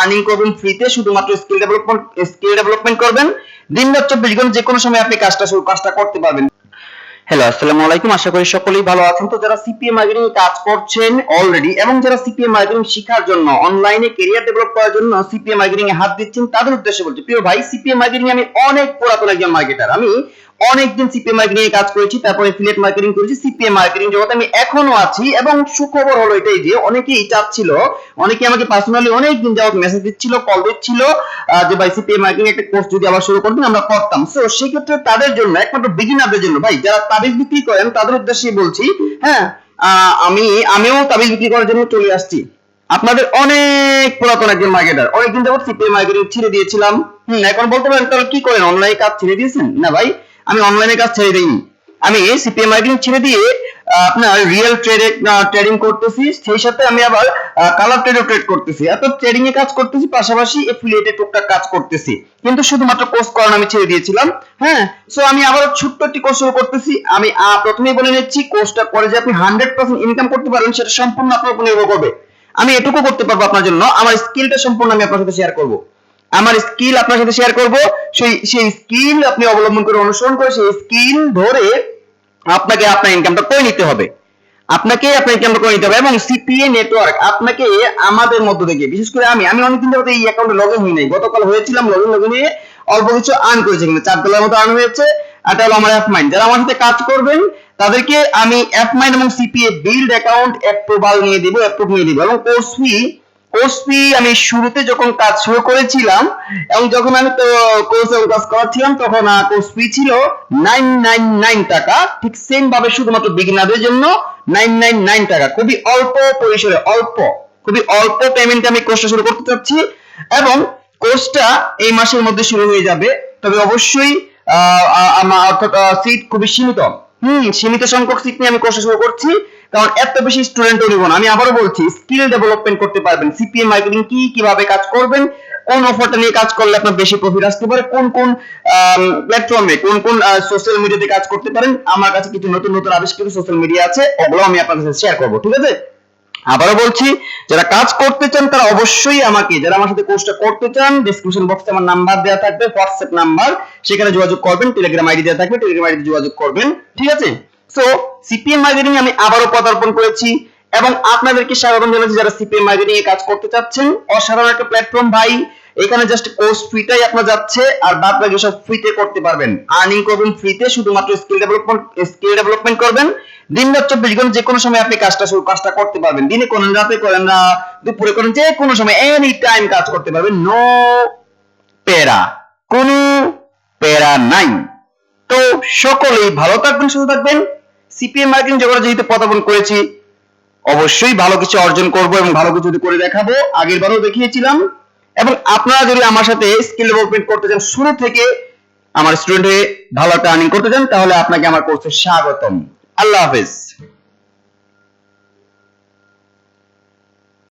Earning করবেন ফ্রিতে শুধুমাত্র স্কিল ডেভেলপমেন্ট স্কিল ডেভেলপমেন্ট করবেন। দিন রাত চব্বিশ ঘণ্টা যে কোনো সময় আপনি কাজটা কাজটা করতে পারবেন। হ্যালো আসসালামু আলাইকুম। আশা করি সকলেই ভালো আছেন। তো যারা সিপিএম মার্কেটিং কাজ করছেন অলরেডি এবং যারা সিপিএম মার্কেটিং শেখার জন্য অনলাইনে ক্যারিয়ার ডেভেলপ করার জন্য সিপিএম মার্কেটিং এ হাত দিচ্ছেন, তাদের উদ্দেশ্যে বলছি, প্রিয় ভাই সিপিএম মার্কেটিং আমি অনেক পুরাতন একজন মার্কেটার আমি অনেকদিন সিপিএম মার্কেটিং এ কাজ করেছি, তারপরে এফিলিয়েট মার্কেটিং করেছি সিপিএম মার্কেটিং জগতে আমি এখনও আছি এবং সুখবর হলো এটাই যে অনেকেই চাচ্ছিল, অনেকে আমাকে পার্সোনালি অনেক দিন যাওয়ার মেসেজ দিচ্ছিল কল দিচ্ছিল যে ভাই সিপিএম মার্কেটিং একটা কোর্স যদি আবার শুরু করতেন, আমরা করতাম। সো সেক্ষেত্রে তাদের জন্য, একমাত্র বিগিনারদের জন্য, ভাই, যারা তাবিজ বিক্রি করেন, তাদের উদ্দেশ্যে বলছি হ্যাঁ আমি, আমিও তাবিজ বিক্রি করার জন্য চলে আসছি। আপনাদের অনেক পুরাতন একজন মার্কেটার অনেকদিন যাবত সিপিএ মার্কেটিং ছেড়ে দিয়েছিলাম। হম, এখন বলতে পারেন, তাহলে কি করেন? অনলাইনে কাজ ছেড়ে দিয়েছেন? না ভাই, আমি অনলাইনে কাজ ছেড়ে দিইনি। আমি সিপিএ মার্কেটিং ছেড়ে দিয়ে আপনার রিয়েল ট্রেডে ট্রেডিং করতেছি সেই সাথে আমি আবার কালার ট্রেডও ট্রেড করতেছি। এত ট্রেডিং এ কাজ করতেছি পাশাপাশি এফিলিয়েটে টুকটাক কাজ করতেছি। কিন্তু শুধুমাত্র কোর্স করানো আমি ছেড়ে দিয়েছিলাম হ্যাঁ? সো আমি আবার ছোট্ট একটি কোর্স শুরু করতেছি। আমি আহ, প্রথমেই বলে নিচ্ছি কোর্সটা করে যে আপনি হান্ড্রেড পার্সেন্ট ইনকাম করতে পারবেন সেটা সম্পূর্ণ আপনার উপর নির্ভর করবে। আমি এটুকু করতে পারব আপনার জন্য। আমার স্কিলটা সম্পূর্ণ আমি আপনার সাথে শেয়ার করব। আমার স্কিল আপনার সাথে শেয়ার করব। সেই সেই স্কিল আপনি অবলম্বন করে অনুসরণ করে সেই স্কিল ধরে আপনাকে আপনার ইনকামটা করে নিতে হবে। আপনাকে আপনার ইনকামটা করে নিতে হবে এবং সিপিএ নেটওয়ার্ক আপনাকে আমাদের মধ্য থেকে, বিশেষ করে আমি আমি অনেকদিন ধরে এই অ্যাকাউন্টে লগ ইন হই নাই গতকাল হয়েছিলাম লগ ইন লগ ইনে অল্প কিছু আর্ন করেছি কিন্তু চার ডলার মতো আর্ন হয়েছে। এটা হলো আমার অ্যাপ মাইন্ড যারা আমার সাথে কাজ করবেন, তাদেরকে আমি অ্যাপ মাইন্ড এবং সিপিএ বিল্ড অ্যাকাউন্ট অ্যাপ্রুভাল নিয়ে দিব অ্যাপ্রুভ নিয়ে দিব এবং কোর্স ফি কোর্স ফি আমি শুরুতে যখন কাজ শুরু করেছিলাম, এবং যখন আমি তো কোর্সে কাজ করাচ্ছিলাম, তখন কোর্স ফি ছিল নাইন নাইন নাইন টাকা। ঠিক সেম ভাবে শুধুমাত্র বিগিনারদের জন্য নাইন নাইন নাইন টাকা। খুবই অল্প পরিসরে, অল্প, খুবই অল্প পেমেন্টে আমি কোর্সটা শুরু করতে চাচ্ছি। এবং কোর্সটা এই মাসের মধ্যে শুরু হয়ে যাবে। তবে অবশ্যই আমার অর্থাৎ সিট খুবই সীমিত। হুম, সীমিত সংখ্যক সিট নিয়ে আমি কোর্স শুরু করছি। কারণ এত বেশি স্টুডেন্টও নিব না আমি আবারও বলছি স্কিল ডেভেলপমেন্ট করতে পারবেন। সিপিএম মার্কেটিং কি কীভাবে কাজ করবেন? কোন অফারটা নিয়ে কাজ করলে আপনার বেশি প্রফিট আসতে পারে? কোন কোন প্ল্যাটফর্মে কোন কোন সোশ্যাল মিডিয়াতে কাজ করতে পারেন? আমার কাছে কিছু নতুন নতুন আবিষ্কৃত সোশ্যাল মিডিয়া আছে, ওগুলো আমি আপনাদের সাথে শেয়ার করব, ঠিক আছে? আবারও বলছি, যারা কাজ করতে চান, তারা অবশ্যই আমাকে, যারা আমার সাথে কোর্সটা করতে চান ডেসক্রিপশন বক্সে আমার নাম্বার দেওয়া থাকবে হোয়াটসঅ্যাপ নাম্বার সেখানে যোগাযোগ করবেন টেলিগ্রাম আইডি দেওয়া থাকবে টেলিগ্রাম আইডি যোগাযোগ করবেন, ঠিক আছে? সো সিপিএম মার্কেটিং আমি আবারও পদার্পণ করেছি এবং আপনাদেরকে স্বাগতম জানাচ্ছি যারা সিপিএম মার্কেটিং এ কাজ করতে চাচ্ছেন। অসাধারণ একটা প্ল্যাটফর্ম ভাই। এখানে জাস্ট কোর্স ফ্রিটাই আপনার যাচ্ছে আর বাদ বাকি সব ফ্রিতে করতে পারবেন। আর্নিং করবেন ফ্রিতে শুধুমাত্র স্কিল ডেভেলপমেন্ট স্কিল ডেভেলপমেন্ট করবেন। দিন রাত চব্বিশ ঘণ্টা যে কোনো সময় আপনি কাজটা শুরু, কাজটা করতে পারবেন। দিনে করেন রাতে করেন না, দুপুরে করেন, যে কোনো সময় এনি টাইম কাজ করতে পারবেন। নো প্যারা কোনো প্যারা নাই। তো সকলেই ভালো থাকবেন, সুস্থ থাকবেন। সিপিএম মার্কিন জগতে পদাবন করেছি, অবশ্যই ভালো কিছু অর্জন করব এবং ভালো কিছু করে দেখাবো। আগের বারও দেখিয়েছিলাম। এবং আপনারা যদি আমার সাথে স্কিল ডেভেলপমেন্ট করতে চান, শুরু থেকে আমার স্টুডেন্ট হয়ে ভালো একটা আর্নিং করতে চান, তাহলে আপনাকে আমার কোর্সে স্বাগতম। আল্লাহ হাফেজ।